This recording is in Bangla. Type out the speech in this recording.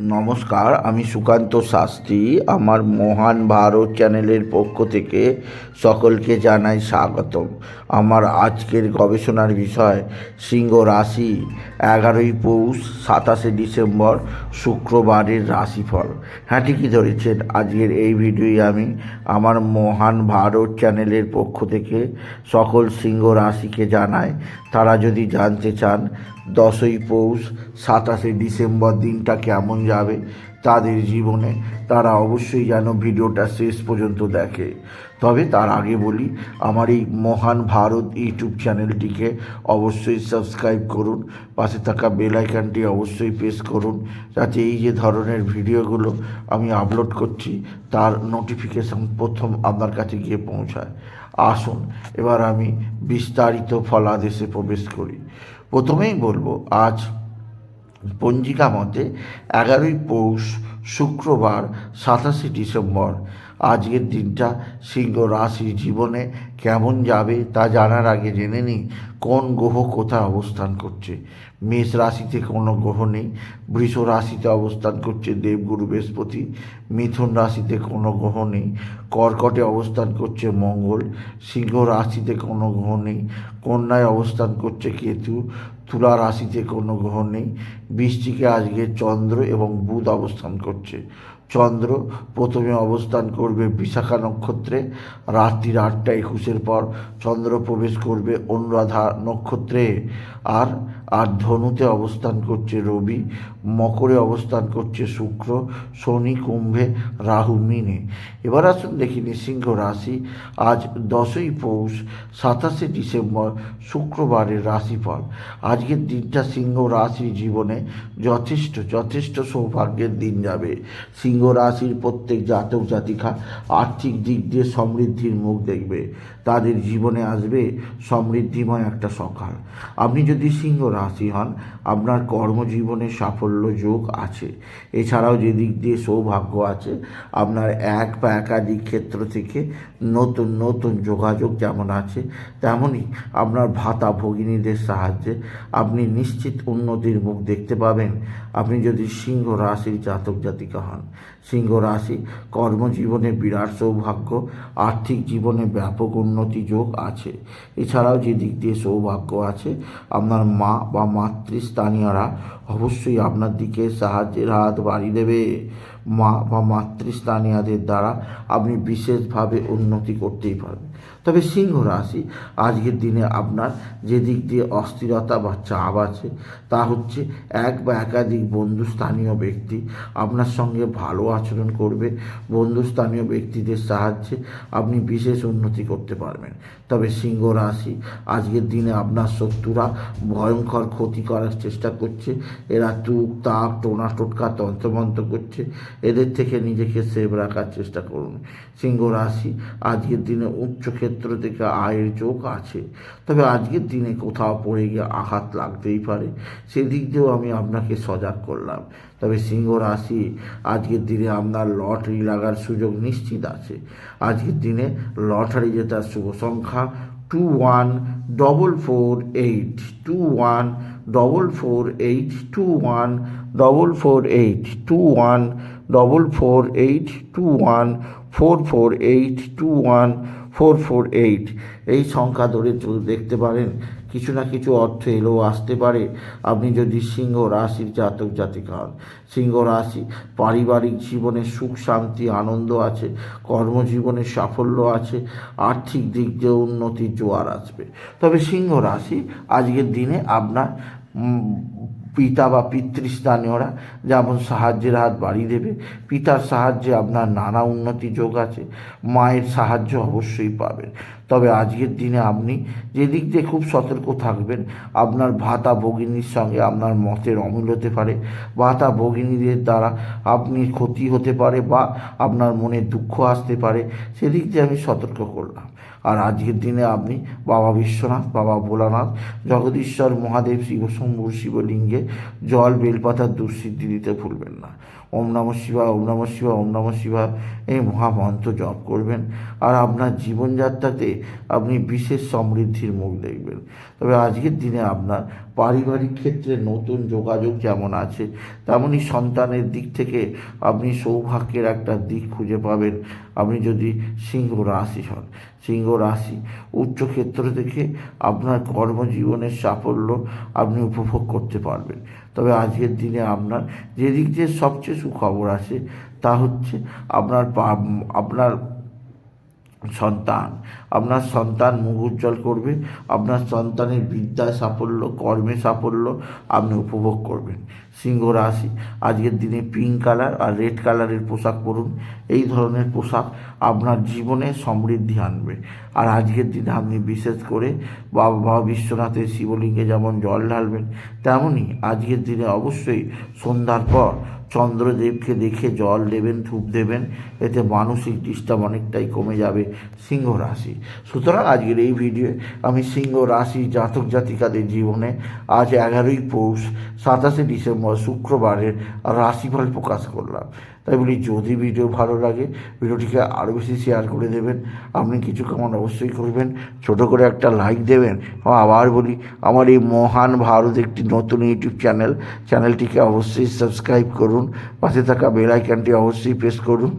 নমস্কার, আমি সুকান্ত শাস্ত্রী। আমার মহান ভারত চ্যানেলের পক্ষ থেকে সকলকে জানাই স্বাগতম। আমার আজকের গবেষণার বিষয়, সিংহ রাশি। এগারোই পৌষ, সাতাশে ডিসেম্বর, শুক্রবারের রাশিফল। হ্যাঁ ঠিকই ধরেছেন। আজকের এই ভিডিওই আমি আমার মহান ভারত চ্যানেলের পক্ষ থেকে সকল সিংহ রাশিকে জানাই। তারা যদি জানতে চান, দশই পৌষ, সাতাশে ডিসেম্বর দিনটা কেমন যাবে তাদের জীবনে তারা অবশ্যই যেন ভিডিওটা শেষ পর্যন্ত দেখে। তবে তার আগে বলি, আমার এই মহান ভারত ইউটিউব চ্যানেলটিকে অবশ্যই সাবস্ক্রাইব করুন, পাশে থাকা বেল আইকনটি অবশ্যই প্রেস করুন, যাতে এই যে ধরনের ভিডিওগুলো আমি আপলোড করছি, তার নোটিফিকেশন প্রথম আপনার কাছে গিয়ে পৌঁছায়। আসুন, এবার আমি বিস্তারিত ফলাদেশে প্রবেশ করি। প্রথমেই বলব, আজ পঞ্জিকা মতে এগারোই পৌষ শুক্রবার সাতাশে ডিসেম্বর আজকের দিনটা সিংহ রাশির জীবনে কেমন যাবে তা জানার আগে জেনে নিই কোন গ্রহ কোথায় অবস্থান করছে? মেষ রাশিতে কোনো গ্রহ নেই, বৃষ রাশিতে অবস্থান করছে দেবগুরু বৃহস্পতি, মিথুন রাশিতে কোনো গ্রহ নেই, কর্কটে অবস্থান করছে মঙ্গল, সিংহ রাশিতে কোনো গ্রহ নেই, কন্যায় অবস্থান করছে কেতু, তুলা রাশিতে কোনো গ্রহ নেই বৃষ্টিকে আজকে চন্দ্র এবং বুধ অবস্থান করছে। চন্দ্র প্রথমে অবস্থান করবে বিশাখা নক্ষত্রে, রাত্রির আটটা একুশের পর চন্দ্র প্রবেশ করবে অনুরাধা নক্ষত্রে। আর আর ধনুতে অবস্থান করছে রবি, মকরে অবস্থান করছে শুক্র, শনি, কুম্ভে, রাহু, মিনে। এবার আসুন দেখিনি সিংহ রাশি। আজ দশই পৌষ, সাতাশে ডিসেম্বর, শুক্রবারের রাশিফল। আজকের দিনটা সিংহ রাশির জীবনে যথেষ্ট যথেষ্ট সৌভাগ্যের দিন যাবে। সিংহ রাশির প্রত্যেক জাতক জাতিকা আর্থিক দিক দিয়ে সমৃদ্ধির মুখ দেখবে। তাদের জীবনে আসবে সমৃদ্ধিময় একটা সকাল। আপনি যদি সিংহ রাশি হন, আপনার কর্মজীবনে সাফল্য যোগ আছে। এছাড়াও যে দিক দিয়ে সৌভাগ্য আছে, আপনার এক বা একাধিক ক্ষেত্র থেকে নতুন নতুন যোগাযোগ যেমন আছে, তেমনই আপনার ভাতা ভগিনীদের সাহায্যে আপনি নিশ্চিত উন্নতির মুখ দেখতে পাবেন। আপনি যদি সিংহ রাশির জাতক জাতিকা হন, সিংহ রাশি কর্মজীবনে বিরাট সৌভাগ্য, আর্থিক জীবনে ব্যাপক উন্নতি যোগ আছে। এছাড়াও যে দিক দিয়ে সৌভাগ্য আছে, আপনার মা বা মাতৃস্থানীয়রা অবশ্যই আপনার দিকে সাহায্যের হাত বাড়িয়ে দেবে। মা বা মাতৃস্থানীয়দের দ্বারা আপনি বিশেষভাবে উন্নতি করতেই পারবেন। তবে সিংহ রাশি, আজকের দিনে আপনার যে দিক দিয়ে অস্থিরতা বা চাপ আছে, তা হচ্ছে এক বা একাধিক বন্ধুস্থানীয় ব্যক্তি আপনার সঙ্গে ভালো আচরণ করবে বন্ধুস্থানীয় ব্যক্তিদের সাহায্যে আপনি বিশেষ উন্নতি করতে পারবেন। তবে সিংহ রাশি, আজকের দিনে আপনার শত্রুরা ভয়ঙ্কর ক্ষতি করার চেষ্টা করছে, এরা তুক তাক টোনা টোটকা, তন্ত্রমন্ত্র করছে, এদের থেকে নিজেকে সেভ রাখার চেষ্টা করুন। সিংহ রাশি, আজকের দিনে উচ্চ ক্ষেত্র থেকে আয়ের যোগ আছে। তবে আজকের দিনে কোথাও পড়ে গিয়ে আঘাত লাগতেই পারে। সেদিক দিয়েও আমি আপনাকে সজাগ করলাম। তবে সিংহ রাশি, আজকের দিনে আপনার লটারি লাগার সুযোগ নিশ্চিত আছে। আজকের দিনে লটারি জেতার শুভ সংখ্যা two one double four eight two one double four eight two one double four eight two one double four eight two one four four eight two one four four eight. এই সংখ্যা ধরে দেখতে পারেন, কিছু না কিছু অর্থ এলেও আসতে পারে। আপনি যদি সিংহ রাশির জাতক জাতিকা হন, সিংহ রাশি পারিবারিক জীবনে সুখ, শান্তি, আনন্দ আছে, কর্মজীবনে সাফল্য আছে, আর্থিক দিক দিয়ে উন্নতির জোয়ার আসবে। তবে সিংহ রাশি আজকের দিনে আপনার পিতা বা পিতৃস্থানীয়রা যেমন সাহায্যের হাত বাড়িয়ে দেবে, পিতার সাহায্যে আপনার নানা উন্নতি যোগ আছে, মায়ের সাহায্য অবশ্যই পাবেন। তবে আজকের দিনে আপনি যেদিক দিয়ে খুব সতর্ক থাকবেন, আপনার ভাতা ভগিনীর সঙ্গে আপনার মতের অমিল হতে পারে, ভাতা ভগিনীদের দ্বারা আপনি ক্ষতি হতে পারে বা আপনার মনে দুঃখ আসতে পারে, সেদিক দিয়ে আমি সতর্ক করলাম। আর আজকের দিনে আপনি বাবা বিশ্বনাথ, বাবা ভোলানাথ, জগদীশ্বর, মহাদেব শিব শিবশম্ভুর শিবলিঙ্গে জল বেলপাতার দুঃসিদ্ধি দিতে ভুলবেন না। ওম নম শিবা ওম নম শিবা ওম নম শিবা এই মহামন্ত্র জপ করবেন। আর আপনার জীবনযাত্রাতে আপনি বিশেষ সমৃদ্ধির মুখ দেখবেন। তবে আজকের দিনে আপনার পারিবারিক ক্ষেত্রে নতুন যোগাযোগ যেমন আছে তেমনই সন্তানের দিক থেকে আপনি সৌভাগ্যের একটা দিক খুঁজে পাবেন। আপনি যদি সিংহ রাশি হন, সিংহ রাশি উচ্চক্ষেত্র থেকে আপনার কর্মজীবনের সাফল্য আপনি উপভোগ করতে পারবেন। তবে আজকের দিনে আপনার যেদিক দিয়ে সবচেয়ে সুখবর আছে তা হচ্ছে আপনার আপনার সন্তান। আপনার সন্তান মুখ উজ্জ্বল করবে, আপনার সন্তানের বিদ্যায় সাফল্য, কর্মে সাফল্য আপনি উপভোগ করবেন। সিংহ রাশি, আজকের দিনে পিঙ্ক কালার আর রেড কালারের পোশাক পরুন। এই ধরনের পোশাক আপনার জীবনে সমৃদ্ধি আনবে। আর আজকের দিনে আপনি বিশেষ করে বাবা বাবা বিশ্বনাথের শিবলিঙ্গে যেমন জল ঢালবেন তেমনই আজকের দিনে অবশ্যই সন্ধ্যার পর চন্দ্রদেবকে দেখে জল দেবেন, ধূপ দেবেন, এতে মানসিক ডিস্টার্ব অনেকটাই কমে যাবে সিংহ রাশি। সুতরাং আজকের এই ভিডিও, আমি সিংহ রাশি জাতক জাতিকাদের জীবনে আজ এগারোই পৌষ, সাতাশে ডিসেম্বর, শুক্রবারের রাশিফল প্রকাশ করলাম। তাই বলি, যদি ভিডিও ভালো লাগে ভিডিওটিকে আরও বেশি শেয়ার করে দেবেন। আপনি কিছু কেমন অবশ্যই করবেন। ছোট করে একটা লাইক দেবেন। আবার বলি, আমার এই মহান ভারত একটি নতুন ইউটিউব চ্যানেল চ্যানেলটিকে অবশ্যই সাবস্ক্রাইব করুন। পাশে থাকা বেল আইকনটি অবশ্যই প্রেস করুন।